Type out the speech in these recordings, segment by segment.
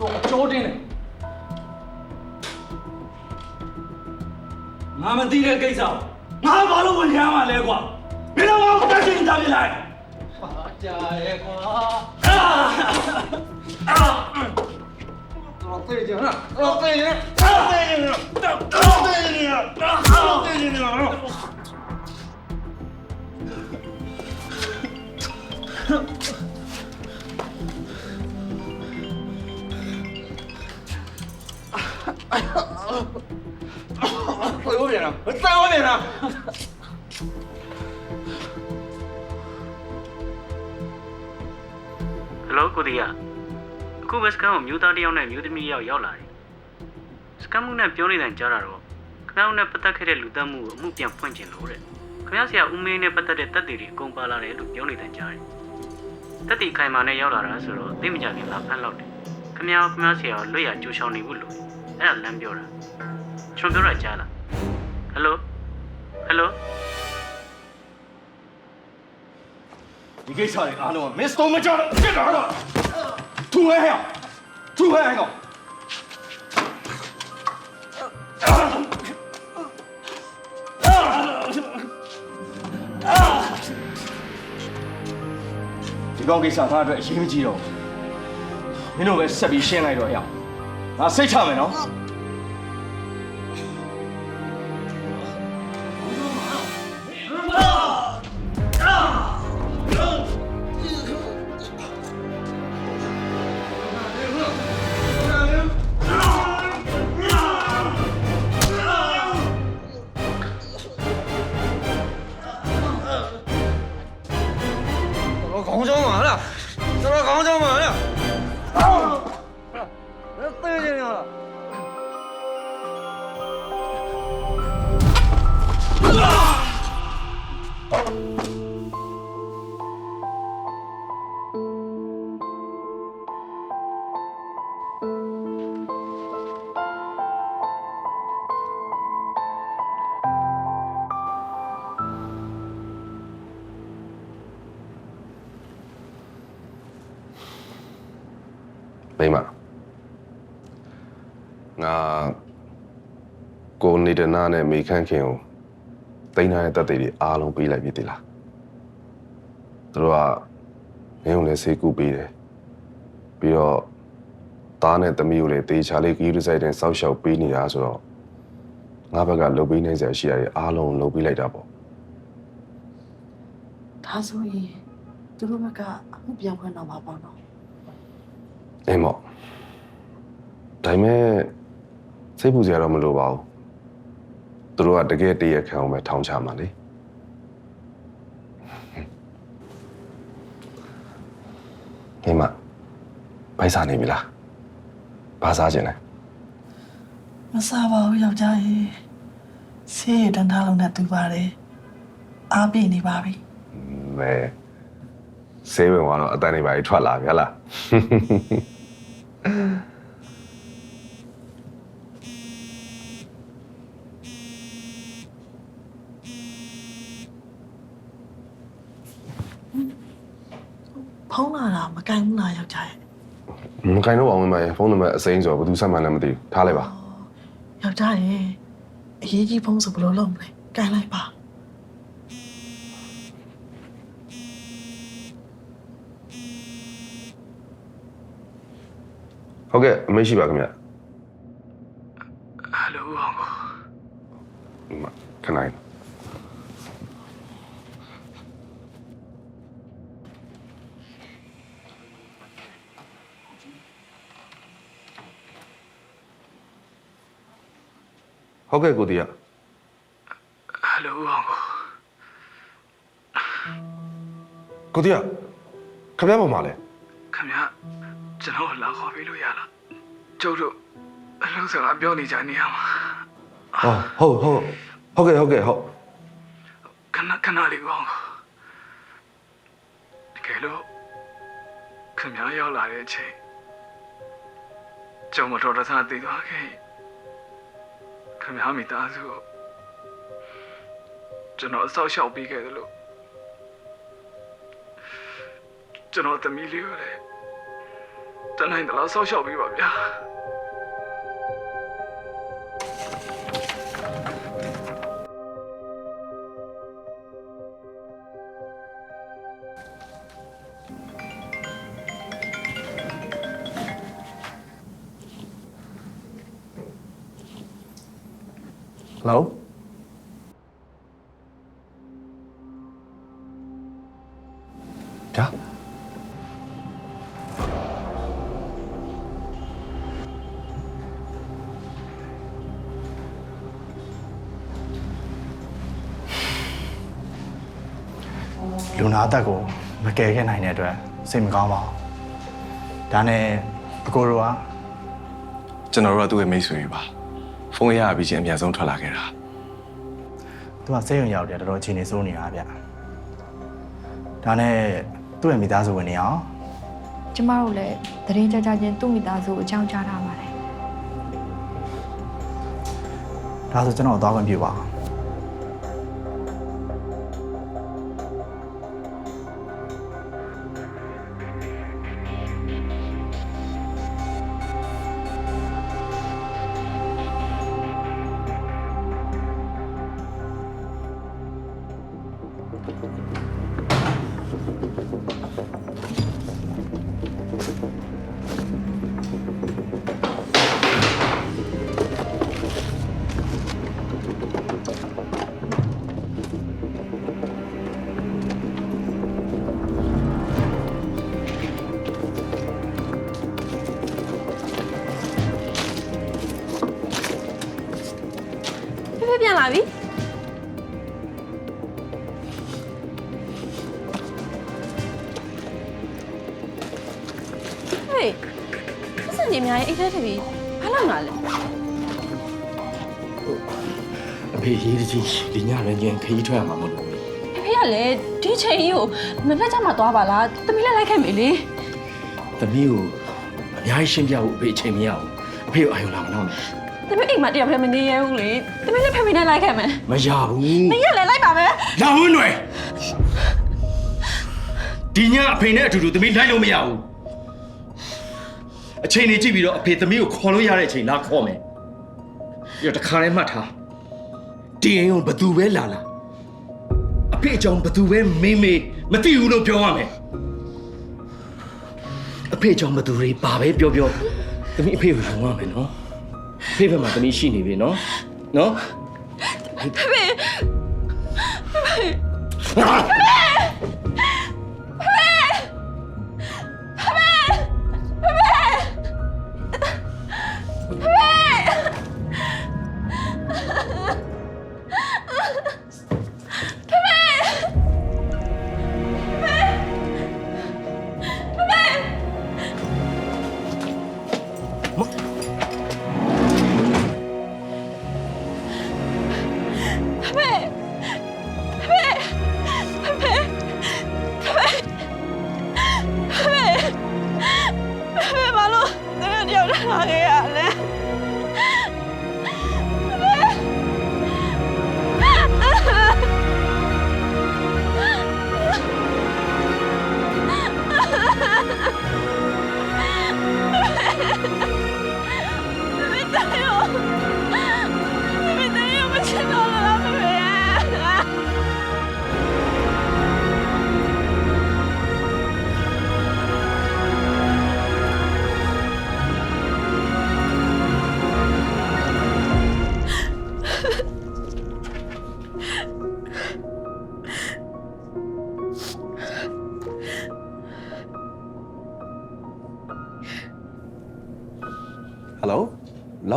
တော့အကျိုးတင်းတယ်ငါမသိတဲ့ကိစ္စငါဘာလို့ဝင်ရမှာလဲကွာမင်းတို့ကတက်ချင်းတာပြလိုက်ပါကြရဲကွာအာအာတော့တေးကြနော်တော့တေးရတော့တေးရတော့တေးရတော့တေးရတော့ 我有点了，我再有点了。 ဟယ်လိုကိုတီးရအခုပဲစကန်ကိုမျိုးသားတစ်ယောက်နဲ့မျိုးသမီးတစ်ယောက်ရောက်လာတယ်စကန်မှုနဲ့ပြောနေတယ်ကြားတာတော့ခင်ဗျားတို့နဲ့ပတ်သက်ခဲ့တဲ့လူသတ်မှုကိုအမှုပြန်ဖွင့်ကျင်လို့တဲ့ခင်ဗျားဆရာဦးမင်းနဲ့ပတ်သက်တဲ့တပ်တွေတွေအကုန်ပါလာတယ်လို့ပြောနေတယ်ကြားတယ်တပ်တီခိုင်မာနဲ့ရောက်လာတာဆိုတော့သိမကြခင်လာဖမ်းလောက်တယ်ခင်ဗျားခင်ဗျားဆရာကိုလွတ်ရကြိုးချောင်းနေဘူးလို့ အဲ့ဒါလမ်းပြောတာကျွန်တော်ပြောတာကြားလားဟယ်လိုဟယ်လိုဒီကိစ္စတွေအားလုံးကမစ္စတိုမကြောက်တော့ဖြစ်တာတော့သူဟဲဟဲသူဟဲဟဲကောင်ဒီကောင်ကိစ္စသားအတွက်အရေးမကြီးတော့ဘူးမင်းတို့ပဲဆက်ပြီးရှင်းလိုက်တော့ဟဲ့ငါ စိတ်ချမယ်နော် ကိုနေဒနာနဲ့မေခန့်ခင်ကိုတိန်းထားတဲ့တက်တွေအားလုံးပေးလိုက်ပြီတိလားသူတို့ကမင်းကိုလည်းဆေးကူပေးတယ်ပြီးတော့သားနဲ့သမီးကိုလည်းတေချာလေးကီးယူဆိုင်တဲ့စောက်ရှောက်ပေးနေတာဆိုတော့ငါဘက်ကလုပ်ပေးနိုင်စရာရှိရတယ်အားလုံးလုပ်ပေးလိုက်တာပေါ့ဒါဆိုရင်သူတို့ဘက်ကအမှုပြောင်းခွင့်တော့မှာပေါ့နော်အင်းမော့ဒါပေမဲ့စိတ်ပူစရာတော့မလိုပါဘူး သူတို့ကတကယ်တည့်ရခံအောင်ပဲထောင်ချမှာလေဟိမဘိုက်စားနေပြီလားဘာစားခြင်းလဲမစားပါဘူးယောက်ျားရေဆေးရတန်းထားလုံးနဲ့တူပါတယ်အားပြည့်နေပါပြီမဲဆေးဝင်သွားတော့အတန်နေပါကြီးထွက်လာပြီဟလား ဖုံးလာတာမကင်ဘူးလားယောက်ျားရေ မကင်တော့အောင်ဝင်ပါရဲ့ဖုန်းနံပါတ်အစိမ်းဆိုတော့ဘယ်သူဆက်မှန်းလည်းမသိဘူးထားလိုက်ပါယောက်ျားရေအရေးကြီးဖုံးဆိုဘယ်လိုလုပ်မလဲကင်လိုက်ပါဟုတ်ကဲ့အမေရှိပါခင်ဗျဟယ်လိုအောင်ကိုဒီမှာခဏလေး ဟုတ်ကဲ့ကိုတီးရဟယ်လိုအောင်ကိုကိုတီးရခမရပေါ်မှာလဲခင်ဗျာကျွန်တော်လာခေါ်ပေးလို့ရလားကျုပ်တို့အလုံးစကားပြောနေကြနေရမှာဟောဟုတ်ဟုတ်ဟုတ်ကဲ့ဟုတ်ကဲ့ဟုတ်ခဏခဏလေးကောင်းတကယ်လို့ခင်ဗျာရောက်လာတဲ့အချိန်ကျုံမတော်တဆသိသွားခဲ့ ခင်ဗျားမိသားစုကိုကျွန်တော်အဆောက်အရှောက်ပေးခဲ့တယ်လို့ကျွန်တော်သမီးလေးကိုလည်းတနိုင်တလားဆောက်ရှောက်ပေးပါဗျာ ဟယ်လိုဗျာလူနာအသက်ကိုမကယ်ခဲ့နိုင်တဲ့အတွက်စိတ်မကောင်းပါဘူးဒါနဲ့အကိုတို့ကကျွန်တော်တို့ကသူ့ရဲ့မိတ်ဆွေတွေပါ ဖုန်းရပြီးချင်းအမြန်ဆုံးထွက်လာခဲ့တာသူကစိတ်ဝင်ရောက်တယ်တော်တော်အခြေအနေစိုးနေတာဗျဒါနဲ့သူ့ရဲ့မိသားစုဝင်နေအောင်ကျမတို့လည်းတရင်ကြကြချင်းသူ့မိသားစုကိုအကြောင်းကြားထားပါတယ်ဒါဆိုကျွန်တော်သွားခွင့်ပြုပါအော အများကြီးအိတ်ထဲထည့်ပြီးဘာလုပ်လာလဲအဖေရေးတကြီးဒီညလည်းညင်ခရီးထွက်ရမှာမဟုတ်ဘူးဖေဖေကလည်းဒီချိန်ကြီးကိုမနေ့ကမှသွားပါလားတမီးလည်းလိုက်ခဲ့မေလေ။သမီးကိုအများကြီးရှင်းပြဖို့အဖေအချိန်မရဘူး။အဖေကိုအာရုံလာမနောက်နဲ့တမီးအိမ်မှာတယောက်တည်းမနေရဘူးလေတမီးလည်းဖေဖေနဲ့လိုက်ခဲ့မယ်။မရဘူးမင်းကလည်းလိုက်ပါမယ်။လာဝင်းတွေဒီညအဖေနဲ့အတူတူသမီးလိုက်လို့မရဘူး။ အချိန်နေကြည့်ပြီးတော့အဖေသမီးကိုခေါ်လို့ရတဲ့အချိန်လာခေါ်မယ်။ပြီးတော့တခါတည်းမှတ်ထား။ဒီအိမ်ကိုဘသူပဲလာလာအဖေအကြောင်းဘသူပဲမေးမေးမသိဘူးလို့ပြောရမယ်။အဖေအကြောင်းဘသူတွေဘာပဲပြောပြောသမီးအဖေကိုယုံရမယ်နော်။အဖေဘက်မှာသမီးရှိနေပြီနော်။နော်ဖေဖေဖေ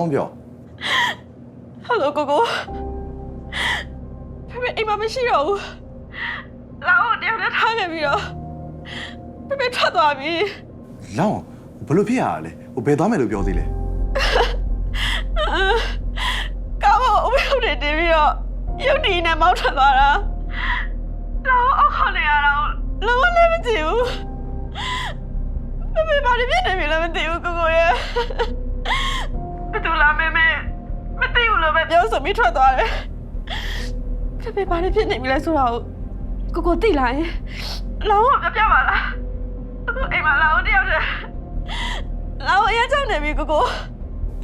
လောင်းပြောဟယ်လိုကိုကိုဖေဖေအိမ်မှာမရှိတော့ဘူးလာဦးတယောက်တည်းထားခဲ့ပြီးတော့ဖေဖေထွက်သွားပြီလောင်းဘယ်လိုဖြစ်ရတာလဲဟိုဘယ်သွားမယ်လို့ပြောသေးလဲကားပေါ်အဝေးဟုတ်တယ်တင်ပြီးတော့ရုတ်တည်နဲ့မောက်ထွက်သွားတာလာဦးအောက်ခေါ်နေရတော့လောလည်းမကြည့်ဘူးဖေဖေဘာလို့ဖြစ်နေပြီလဲမသိဘူးကိုကိုရဲ့ဘယ် သူလာမဲမဲမသိဘူးလို့ပဲပြောဆိုပြီးထွက်သွားတယ်ဖေဖေဘာတွေဖြစ်နေပြီလဲဆိုတော့ကိုကိုသိလာရင်လောင်းကပြပြပါလားအခုအိမ်မှာလောင်းတယောက်တည်းလောင်းအရင်ကြောက်နေပြီကိုကို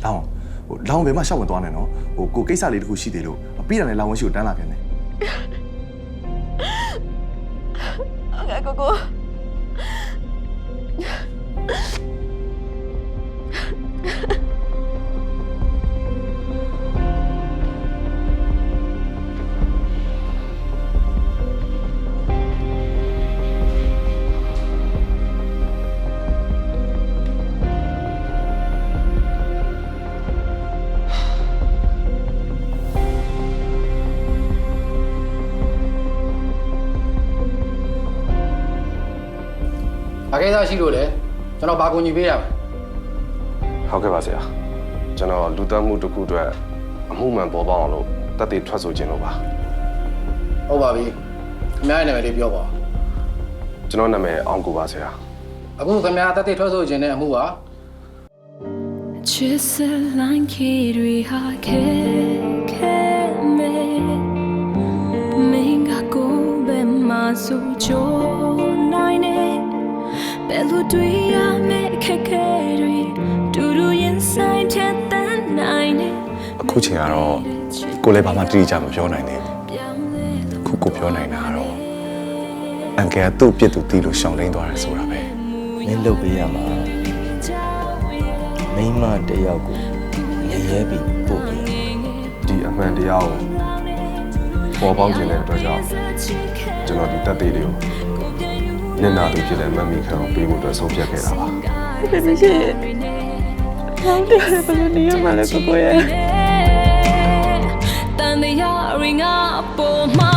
လောင်းဟိုလောင်းဘယ်မှရှောက်မသွားနဲ့နော်ဟိုကိုကိစ္စလေးတစ်ခုရှိသေးလို့ပြီးတယ်လေလောင်းဝရှိကိုတန်းလာပြန်တယ်ဟုတ်ကဲ့ကိုကို။ ရှိလို့လေကျွန်တော်ဘာကူညီပေးရမလဲဟုတ်ကဲ့ပါဆရာကျွန်တော်လူသက်မှုတစ်ခုအတွက်အမှုမှန်ပေါ်ပေါက်အောင်လို့တက်တည်ထွက်ဆိုခြင်းလို့ပါ။ဟုတ်ပါပြီ။ခင်ဗျားရဲ့နာမည်လေးပြောပါဦးကျွန်တော်နာမည်အောင်ကိုပါဆရာ။အခုခင်ဗျားတက်တဲ့ထွက်ဆိုခြင်းတဲ့အမှုကချစ်စလိုင်းခေရီဟာခဲခဲမဲမင်း ဘယ်လိုတွေ့ရမယ့်ခက်ခဲတွေတူတူရင်ဆိုင်ထက်တန်နိုင်နေအခုချိန်ကတော့ကိုလည်းဘာမှတိတိကျမပြောနိုင်သေးဘူးခုကိုပြောနိုင်တာကတော့အန်ကယ်ကသူ့ပြစ်သူတီးလို့ရှောင်လိမ့်သွားတယ်ဆိုတာပဲမင်းလုပ်ပေးရမှာမိန်းမတစ်ယောက်ကိုရရဲပြီးပို့ပေးဒီအမှန်တရားကိုပေါ်ပေါက်ခြင်းတဲ့အတွက်ကြောင့်ကျွန်တော်ဒီတက်သေးတွေကို ညနာသူဖြစ်တဲ့မမ်မီခံကိုပေးဖို့အတွက်ဆုံးဖြတ်ခဲ့တာပါဖေဖေရှိလောင်းတယောက်တည်းဘယ်လိုနေရမှာလဲကိုကိုရဲ့တန်တရားရင်ငါပေါ်မှာ